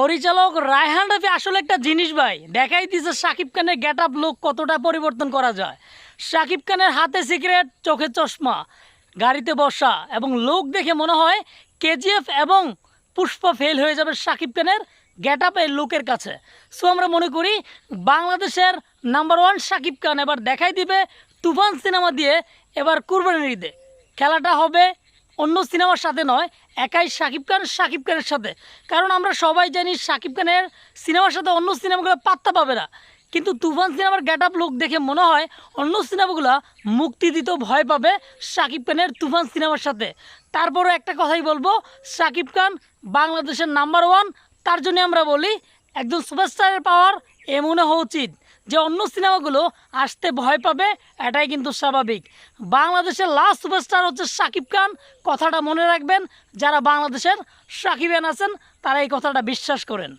পরিচালক রায়হান রাফি আসলে একটা জিনিস ভাই, দেখাই দিছে শাকিব খানের গেট আপ লুক কতটা পরিবর্তন করা যায়। শাকিব খানের হাতে সিগারেট, চোখে চশমা, গাড়িতে বসা এবং লোক দেখে মনে হয় কেজিএফ এবং পুষ্প ফেল হয়ে যাবে শাকিব খানের গেট আপ এই লুকের কাছে। সো আমরা মনে করি বাংলাদেশের নাম্বার ওয়ান শাকিব খান এবার দেখাই দিবে তুফান সিনেমা দিয়ে এবার কুরবানির ঈদে। খেলাটা হবে অন্য সিনেমার সাথে নয় একাই শাকিব খান, শাকিব খানের সাথে। কারণ আমরা সবাই জানি শাকিব খানের সিনেমার সাথে অন্য সিনেমাগুলো পাত্তা পাবে না। কিন্তু তুফান সিনেমার গেট আপ লুক দেখে মনে হয় অন্য সিনেমাগুলো মুক্তি দিতেও ভয় পাবে শাকিব খানের তুফান সিনেমার সাথে। তারপরও একটা কথাই বলব, শাকিব খান বাংলাদেশের নাম্বার ওয়ান তার জন্য আমরা বলি একজন সুপারস্টারের পাওয়ার এমনও হওয়া উচিত। যে অন্য সিনেমাগুলো আসতে ভয় পাবে, এটাই কিন্তু স্বাভাবিক। বাংলাদেশের লাস্ট সুপারস্টার হচ্ছে শাকিব খান। কথাটা মনে রাখবেন, যারা বাংলাদেশের সাকিবেন আছেন, তারা এই কথাটা বিশ্বাস করেন।